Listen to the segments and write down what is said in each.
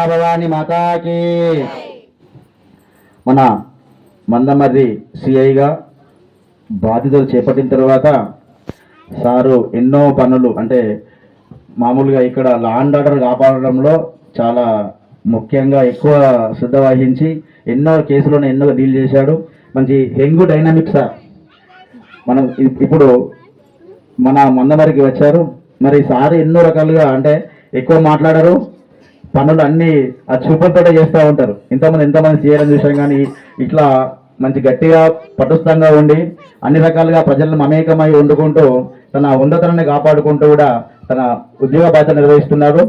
మహాభవాని మాతాకి. మన మందమర్రి సిఐగా బాధ్యతలు చేపట్టిన తర్వాత సారు ఎన్నో పనులు అంటే మామూలుగా ఇక్కడ లాండ్ ఆర్డర్ కాపాడడంలో చాలా ముఖ్యంగా ఎక్కువ శ్రద్ధ వహించి ఎన్నో కేసులను ఎన్నో డీల్ చేశాడు. మంచి హెంగు డైనమిక్ సార్. మనం ఇప్పుడు మన మందమరికి వచ్చారు. మరి సార్ ఎన్నో రకాలుగా అంటే ఎక్కువ మాట్లాడరు. పనులు అన్నీ ఆ చూపులతోటే చేస్తూ ఉంటారు. ఇంతమంది ఎంతమంది చేయడం చూసాం కానీ ఇట్లా మంచి గట్టిగా పటుస్థంగా ఉండి అన్ని రకాలుగా ప్రజలను మమేకమై వండుకుంటూ తన ఉన్నతనాన్ని కాపాడుకుంటూ కూడా తన ఉద్యోగ బాధ్యత నిర్వహిస్తున్నారు.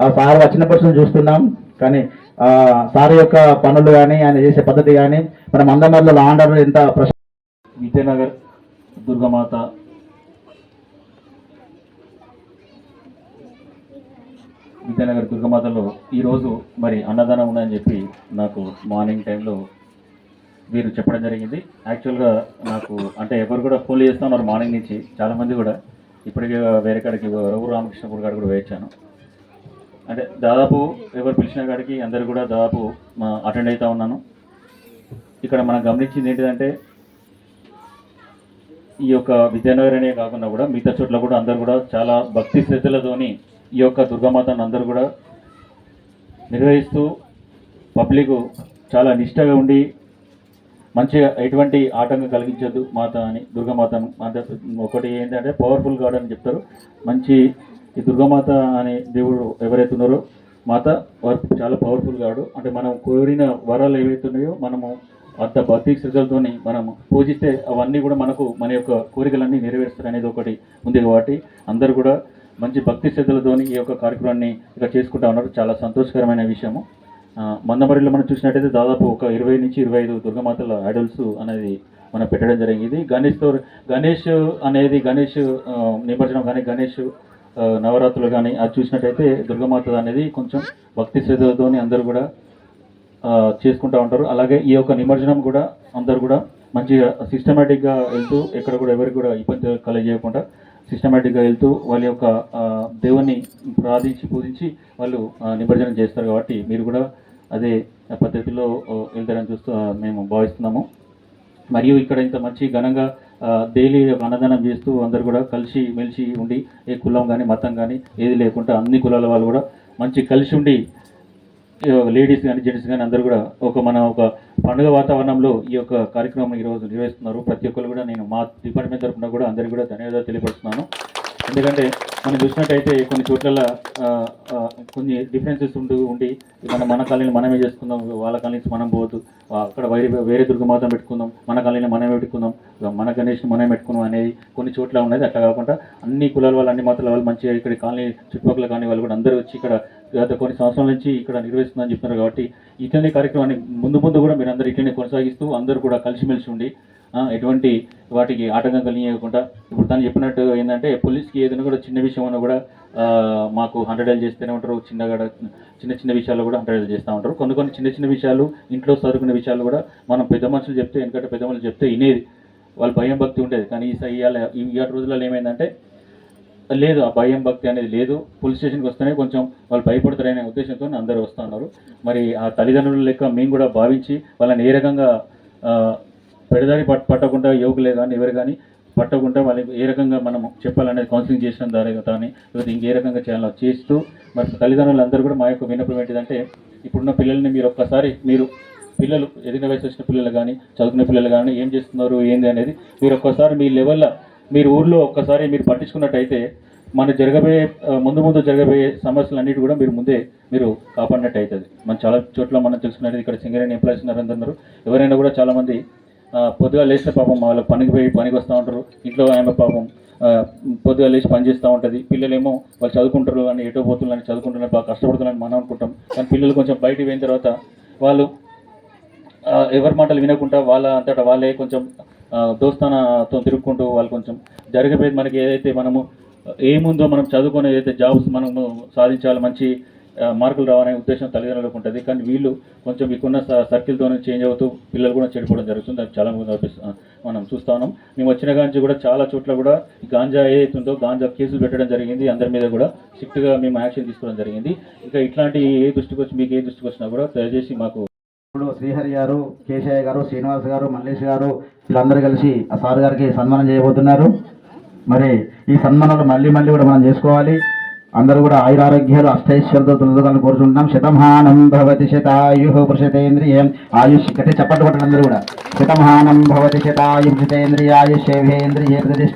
ఆ సార్ వచ్చినప్పటి నుంచి చూస్తున్నాం. కానీ ఆ సార్ యొక్క పనులు కానీ ఆయన చేసే పద్ధతి కానీ మన మందమర్లో లా ఎంత ప్రశ్న విజయనగర్ దుర్గమాత విద్యానగర్ దుర్గమాతలో ఈరోజు మరి అన్నదానం ఉందని చెప్పి నాకు మార్నింగ్ టైంలో వీరు చెప్పడం జరిగింది. యాక్చువల్గా నాకు అంటే ఎవరు కూడా ఫోన్ చేస్తూ ఉన్నారు మార్నింగ్ నుంచి చాలామంది కూడా ఇప్పటికే వేరే కాడికి రఘు రామకృష్ణ కాడికి కూడా వేయించాను అంటే దాదాపు ఎవరు పిలిచిన కాడికి అందరు కూడా దాదాపు అటెండ్ అవుతూ ఉన్నాను. ఇక్కడ మనం గమనించింది ఏంటిదంటే ఈ యొక్క విద్యానగర్ అనే కాకుండా కూడా మిగతా చోట్ల కూడా అందరు కూడా చాలా భక్తి శ్రద్ధలతోని ఈ యొక్క దుర్గామాతను అందరూ కూడా నిర్వహిస్తూ పబ్లిక్ చాలా నిష్టగా ఉండి మంచిగా ఎటువంటి ఆటంకం కలిగించద్దు మాత అని దుర్గామాతను. ఒకటి ఏంటంటే పవర్ఫుల్ గాడ్ అని చెప్తారు. మంచి ఈ దుర్గామాత అనే దేవుడు ఎవరైతే ఉన్నారో మాత వారు చాలా పవర్ఫుల్ గాడు. అంటే మనం కోరిన వరాలు ఏవైతే ఉన్నాయో మనము అంత భక్తి శ్రద్ధలతో మనం పూజిస్తే అవన్నీ కూడా మనకు మన యొక్క కోరికలన్నీ నెరవేరుస్తారు అనేది ఒకటి ఉంది కాబట్టి అందరూ కూడా మంచి భక్తి శ్రద్ధలతోని ఈ యొక్క కార్యక్రమాన్ని ఇక్కడ చేసుకుంటా ఉన్నారు. చాలా సంతోషకరమైన విషయము. మందమరిలో మనం చూసినట్టయితే దాదాపు ఒక ఇరవై నుంచి ఇరవై ఐదు దుర్గమాతల ఐడల్స్ అనేది మనం పెట్టడం జరిగింది. గణేష్తో గణేష్ అనేది గణేష్ నిమజ్జనం కానీ గణేష్ నవరాత్రులు కానీ అది చూసినట్టయితే దుర్గమాత అనేది కొంచెం భక్తి శ్రద్ధలతోని అందరూ కూడా చేసుకుంటూ ఉంటారు. అలాగే ఈ యొక్క నిమజ్జనం కూడా అందరు కూడా మంచిగా సిస్టమేటిక్గా వెళ్తూ ఎక్కడ కూడా ఎవరికి కూడా ఇబ్బంది కలగజేయకుండా సిస్టమేటిక్గా వెళ్తూ వాళ్ళ యొక్క ఆ, దేవుని ప్రార్థించి పూజించి వాళ్ళు నిమజ్జనం చేస్తారు కాబట్టి మీరు కూడా అదే పద్ధతిలో వెళ్తారని చూస్తూ మేము భావిస్తున్నాము. మరియు ఇక్కడ ఇంత మంచి ఘనంగా డైలీ అన్నదానం చేస్తూ అందరు కూడా కలిసి మెలిసి ఉండి ఏ కులం కానీ మతం కానీ ఏది లేకుండా అన్ని కులాల వాళ్ళు కూడా మంచి కలిసి ఉండి లేడీస్ కానీ జెంట్స్ కానీ అందరూ కూడా ఒక మన ఒక పండుగ వాతావరణంలో ఈ యొక్క కార్యక్రమం ఈరోజు నిర్వహిస్తున్నారు. ప్రతి ఒక్కరు కూడా నేను మా డిపార్ట్మెంట్ తరఫున కూడా అందరికీ కూడా ధన్యవాదాలు తెలియపరుస్తున్నాను. ఎందుకంటే మనం చూసినట్టయితే కొన్ని చోట్ల కొన్ని డిఫరెన్సెస్ ఉంటూ ఉండి మన మన కాలనీని మనమే చేసుకుందాం వాళ్ళ కాలనీస్ మనం పోవద్దు. అక్కడ వేరే వేరే దుర్గమాతం పెట్టుకుందాం మన కాలనీని మనమే పెట్టుకుందాం మన గణేష్ని మనమే పెట్టుకుందాం అనేది కొన్ని చోట్ల ఉన్నది. అట్లా కాకుండా అన్ని కులాల వాళ్ళు అన్ని మతాల వాళ్ళు మంచిగా ఇక్కడ కాలనీ చుట్టుపక్కల కాలనీ వాళ్ళు కూడా అందరూ వచ్చి ఇక్కడ గత కొన్ని సంవత్సరాల నుంచి ఇక్కడ నిర్వహిస్తుందని చెప్తున్నారు కాబట్టి ఇట్లనే కార్యక్రమాన్ని ముందు ముందు కూడా మీరు అందరూ ఇట్లనే కొనసాగిస్తూ అందరూ కూడా కలిసిమెలిసి ఉండి ఎటువంటి వాటికి ఆటంకం కలిగించకుండా ఇప్పుడు తను చెప్పినట్టు ఏంటంటే పోలీస్కి ఏదైనా కూడా చిన్న విషయం అన్నా కూడా మాకు హండ్రెడ్ చేస్తూనే ఉంటారు చిన్నగా చిన్న చిన్న విషయాలు కూడా హండ్రెడ్ చేస్తూ ఉంటారు. కొన్ని కొన్ని చిన్న చిన్న విషయాలు ఇంట్లో సరుకున్న విషయాలు కూడా మనం పెద్ద మనుషులు చెప్తే ఎందుకంటే పెద్ద మనుషులు చెప్తే వినేది. వాళ్ళ భయం భక్తి ఉండేది. కానీ ఈ స- ఇవాళ ఈ రోజులలో ఏమైందంటే లేదు ఆ భయం భక్తి అనేది లేదు. పోలీస్ స్టేషన్కి వస్తేనే కొంచెం వాళ్ళు భయపడతారనే ఉద్దేశంతో అందరూ వస్తున్నారు మరి ఆ తల్లిదండ్రుల లెక్క మేము కూడా భావించి వాళ్ళని ఏ రకంగా పెడదారి పట్ పట్టకుండా యువకులే కానీ ఎవరు కానీ పట్టకుండా వాళ్ళకి ఏ రకంగా మనం చెప్పాలనేది కౌన్సిలింగ్ చేసిన ద్వారా కానీ లేకపోతే ఇంకే రకంగా చేయాలో చేస్తూ మరి తల్లిదండ్రులు అందరూ కూడా మా యొక్క విన్నపం ఏంటిదంటే ఇప్పుడున్న పిల్లల్ని మీరు ఒక్కసారి మీరు పిల్లలు ఎదిగిన వయసు వచ్చిన పిల్లలు కానీ చదువుకున్న పిల్లలు కానీ ఏం చేస్తున్నారు ఏంది అనేది మీరు ఒక్కసారి మీ లెవెల్లో మీరు ఊర్లో ఒక్కసారి మీరు పట్టించుకున్నట్టయితే మన జరగబోయే ముందు ముందు జరగబోయే సమస్యలు అన్నిటి కూడా మీరు ముందే మీరు కాపాడినట్టు అవుతుంది మన చాలా చోట్ల మనం తెలుసుకున్నది ఇక్కడ సింగరేణి ఎంప్లాయీస్ ఉన్నారు అందరూ ఎవరైనా కూడా చాలామంది పొద్దుగా లేస్తే పాపం వాళ్ళ పనికి పోయి పనికి వస్తూ ఉంటారు. ఇంట్లో ఆమె పాపం పొద్దుగా లేచి పని చేస్తూ ఉంటుంది. పిల్లలేమో వాళ్ళు చదువుకుంటారు అని ఎటో పోతున్నారని చదువుకుంటున్నారు బాగా కష్టపడుతున్నారని మనం అనుకుంటాం. కానీ పిల్లలు కొంచెం బయటికి పోయిన తర్వాత వాళ్ళు ఎవరి మాటలు వినకుండా వాళ్ళ అంతటా వాళ్ళే కొంచెం దోస్తానతో తిరుగుకుంటూ వాళ్ళు కొంచెం జరిగిపోయేది మనకి ఏదైతే మనము ఏముందో మనం చదువుకొని ఏదైతే జాబ్స్ మనము సాధించాలి మంచి మార్కులు రావనే ఉద్దేశం తల్లిదండ్రులకు ఉంటుంది. కానీ వీళ్ళు కొంచెం మీకున్న సర్కిల్తో చేంజ్ అవుతూ పిల్లలు కూడా చెడిపోవడం జరుగుతుంది. అది చాలా మనం చూస్తా ఉన్నాం. మేము వచ్చిన గాంజీ కూడా చాలా చోట్ల కూడా గాంజా ఏదైతుందో గాంజా కేసులు పెట్టడం జరిగింది. అందరి మీద కూడా స్ట్రిక్ట్గా మేము యాక్షన్ తీసుకోవడం జరిగింది. ఇంకా ఇట్లాంటి ఏ దృష్టికి వచ్చి మీకు ఏ దృష్టికి వచ్చినా కూడా దయచేసి మాకు ఇప్పుడు శ్రీహరి గారు కేశయ్య గారు శ్రీనివాస్ గారు మల్లేష్ గారు వీళ్ళందరూ కలిసి ఆ సార్ గారికి సన్మానం చేయబోతున్నారు. మరి ఈ సన్మానాలు మళ్ళీ మళ్ళీ కూడా మనం చేసుకోవాలి. అందరూ కూడా ఆయురారోగ్యాలు అష్టైశ్వర్యతో తొలగాలని కోరుచుంటున్నాం. శతమానం భవతి శతాయు పురుషతేంద్రియం ఆయుష్ కట్టి చప్పట్లు కొట్టండి అందరూ కూడా. శతమానం భవతి శతాయు పురుషతేంద్రియాయుషేంద్రియ ప్రతిష్ట